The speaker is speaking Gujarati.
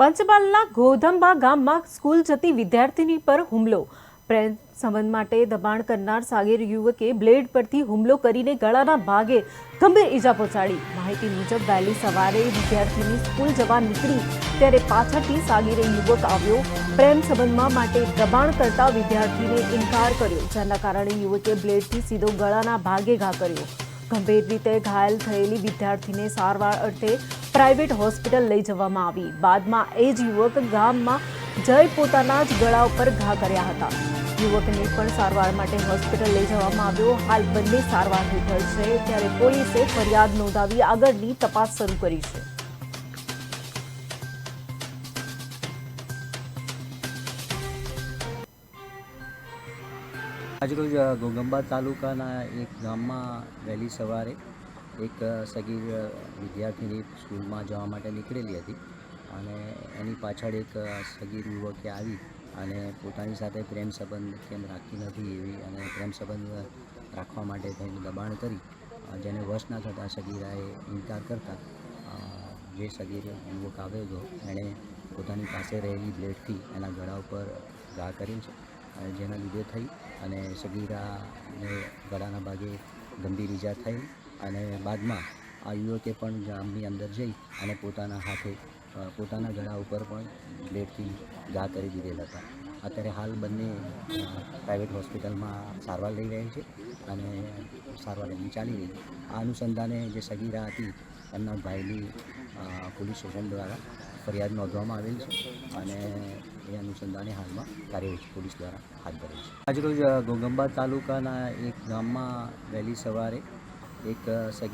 પંચમહાલના ગોધંબા ગામમાં સ્કૂલ જતી વિદ્યાર્થીની પર હુમલો. પ્રેમ સંબંધ માટે દબાણ કરનાર સાગેર યુવકે બ્લેડ પરથી હુમલો કરીને ગળાના ભાગે ગંભીર ઈજા પહોંચાડી. માહિતી મુજબ, વહેલી સવારે વિદ્યાર્થીની સ્કૂલ જવા નીકળી ત્યારે પાછળથી સાગીરે યુવક આવ્યો. પ્રેમ સંબંધમાં માટે દબાણ કરતા વિદ્યાર્થીને ઇનકાર કર્યો, જેના કારણે યુવકે બ્લેડથી સીધો ગળાના ભાગે ઘા કર્યો. ગંભીર રીતે ઘાયલ થયેલી વિદ્યાર્થીને સારવાર અર્થે પ્રાઇવેટ હોસ્પિટલ લઈ જવામાં આવી. બાદમાં એ જ યુવક ગામમાં જઈ પોતાના જ ગળા ઉપર ઘા કર્યા હતા. યુવકને પણ સારવાર માટે હોસ્પિટલ લઈ જવામાં આવ્યો. હાલ બંને સારવાર હેઠળ છે. ત્યારે પોલીસે ફરિયાદ નોંધાવી આગળની તપાસ શરૂ કરી છે. આજરોજ ગોગંબા તાલુકાના એક ગામમાં વહેલી સવારે એક સગીર વિદ્યાર્થીની સ્કૂલમાં જવા માટે નીકળેલી હતી અને એની પાછળ એક સગીર યુવકે આવી અને પોતાની સાથે પ્રેમ સંબંધ કેમ રાખતી નથી એવી અને પ્રેમ સંબંધ રાખવા માટે તેનું દબાણ કરી જેને વશ ના થતાં સગીરાએ ઇનકાર કરતાં જે સગીર યુવક આવ્યો હતો એણે પોતાની પાસે રહેલી બ્લેડથી એના ગળા ઉપર ઘા કર્યું છે અને જેના લીધે થઈ અને સગીરાને ગળાના ભાગે ગંભીર ઈજા થઈ અને બાદમાં આ યુવકે પણ ગામની અંદર જઈ અને પોતાના હાથે પોતાના ગળા ઉપર પણ બ્લેડથી ઘા કરી દીધેલ હતા. અત્યારે હાલ બંને પ્રાઇવેટ હોસ્પિટલમાં સારવાર લઈ રહી છે અને સારવાર એમની ચાલી રહી આ અનુસંધાને જે સગીરા હતી, એમના ભાઈની પોલીસ સ્ટેશન દ્વારા ફરિયાદ નોંધવામાં આવેલ છે અને એ અનુસંધાને હાલમાં કાર્યવાહી પોલીસ દ્વારા હાથ ધરેલ છે. આજરોજ ગોગંબા તાલુકાના એક ગામમાં વહેલી સવારે એક અ, સગીર